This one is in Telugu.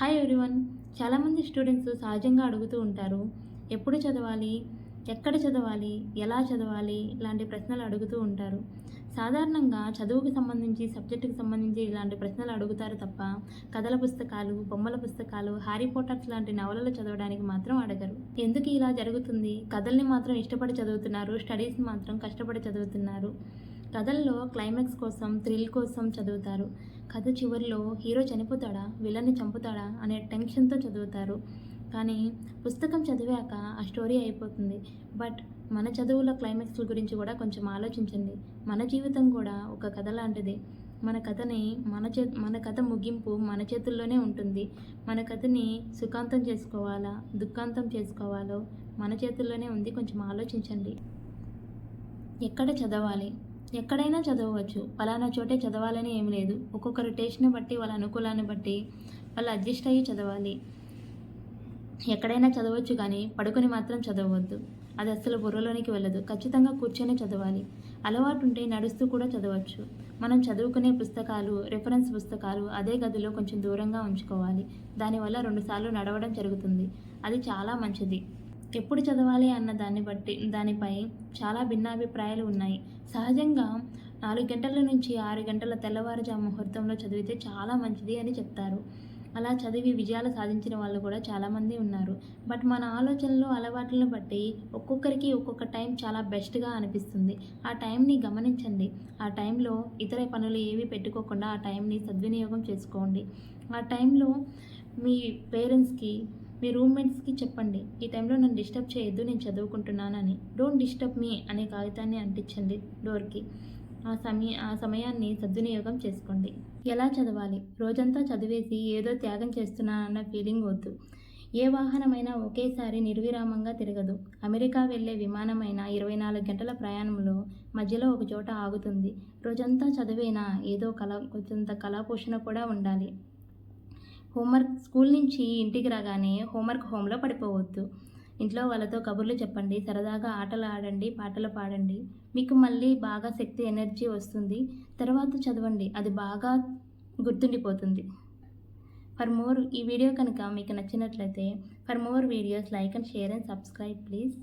హాయ్ ఎవ్రీవన్ చాలామంది స్టూడెంట్స్ సహజంగా అడుగుతూ ఉంటారు ఎప్పుడు చదవాలి? ఎక్కడ చదవాలి? ఎలా చదవాలి? ఇలాంటి ప్రశ్నలు అడుగుతూ ఉంటారు. సాధారణంగా చదువుకు సంబంధించి సబ్జెక్టుకు సంబంధించి ఇలాంటి ప్రశ్నలు అడుగుతారు తప్ప కథల పుస్తకాలు బొమ్మల పుస్తకాలు హ్యారీ పోటర్స్ లాంటి నవలలు చదవడానికి మాత్రం అడగరు. ఎందుకు ఇలా జరుగుతుంది? కథల్ని మాత్రం ఇష్టపడి చదువుతున్నారు స్టడీస్ మాత్రం కష్టపడి చదువుతున్నారు. కథల్లో క్లైమాక్స్ కోసం థ్రిల్ కోసం చదువుతారు. కథ చివరిలో హీరో చనిపోతాడా? విలన్ని చంపుతాడా? అనే టెన్షన్తో చదువుతారు. కానీ పుస్తకం చదివాక ఆ స్టోరీ అయిపోతుంది. బట్ మన చదువుల క్లైమాక్స్ల గురించి కూడా కొంచెం ఆలోచించండి. మన జీవితం కూడా ఒక కథ లాంటిది. మన కథని మన చే మన కథ ముగింపు మన చేతుల్లోనే ఉంటుంది. మన కథని సుఖాంతం చేసుకోవాలా? దుఃఖాంతం చేసుకోవాలో? మన చేతుల్లోనే ఉంది. కొంచెం ఆలోచించండి. ఎక్కడ చదవాలి? ఎక్కడైనా చదవవచ్చు. ఫలానా చోటే చదవాలని ఏమి లేదు. ఒక్కొక్కరి టేస్ట్ని బట్టి వాళ్ళ అనుకూలాన్ని బట్టి వాళ్ళు అడ్జస్ట్ అయ్యి చదవాలి. ఎక్కడైనా చదవచ్చు కానీ పడుకొని మాత్రం చదవవద్దు అది అస్సలు బుర్రలోనికి వెళ్ళదు. ఖచ్చితంగా కూర్చొని చదవాలి. అలవాటు ఉంటే నడుస్తూ కూడా చదవచ్చు. మనం చదువుకునే పుస్తకాలు రెఫరెన్స్ పుస్తకాలు అదే గదిలో కొంచెం దూరంగా ఉంచుకోవాలి. దానివల్ల రెండుసార్లు నడవడం జరుగుతుంది. అది చాలా మంచిది. ఎప్పుడు చదవాలి అన్న దాన్ని బట్టి దానిపై చాలా భిన్నాభిప్రాయాలు ఉన్నాయి. సహజంగా నాలుగు గంటల నుంచి ఆరు గంటల తెల్లవారుజాము ముహూర్తంలో చదివితే చాలా మంచిది అని చెప్తారు. అలా చదివి విజయాలు సాధించిన వాళ్ళు కూడా చాలామంది ఉన్నారు. బట్ మన ఆలోచనలు అలవాట్లను బట్టి ఒక్కొక్కరికి ఒక్కొక్క టైం చాలా బెస్ట్గా అనిపిస్తుంది. ఆ టైంని గమనించండి. ఆ టైంలో ఇతర పనులు ఏవి పెట్టుకోకుండా ఆ టైంని సద్వినియోగం చేసుకోండి. ఆ టైంలో మీ పేరెంట్స్కి మీ రూమ్మేట్స్కి చెప్పండి ఈ టైంలో నన్ను డిస్టర్బ్ చేయొద్దు నేను చదువుకుంటున్నానని. డోంట్ డిస్టర్బ్ మీ అనే కాగితాన్ని అంటించండి డోర్కి ఆ సమయ ఆ సమయాన్ని సద్వినియోగం చేసుకోండి. ఎలా చదవాలి? రోజంతా చదివేసి ఏదో త్యాగం చేస్తున్నానన్న ఫీలింగ్ వద్దు. ఏ వాహనమైనా ఒకేసారి నిర్విరామంగా తిరగదు. అమెరికా వెళ్ళే విమానమైనా ఇరవై నాలుగు గంటల ప్రయాణంలో మధ్యలో ఒక చోట ఆగుతుంది. రోజంతా చదివేనా? ఏదో కళ కొంత కళాపోషణ కూడా ఉండాలి. హోంవర్క్ స్కూల్ నుంచి ఇంటికి రాగానే హోంవర్క్ హోమ్లో పడిపోవద్దు. ఇంట్లో వాళ్ళతో కబుర్లు చెప్పండి సరదాగా ఆటలు ఆడండి పాటలు పాడండి. మీకు మళ్ళీ బాగా శక్తి ఎనర్జీ వస్తుంది. తర్వాత చదవండి అది బాగా గుర్తుండిపోతుంది. ఫర్ మోర్ ఈ వీడియో కనుక మీకు నచ్చినట్లయితే for more videos like and share and subscribe please.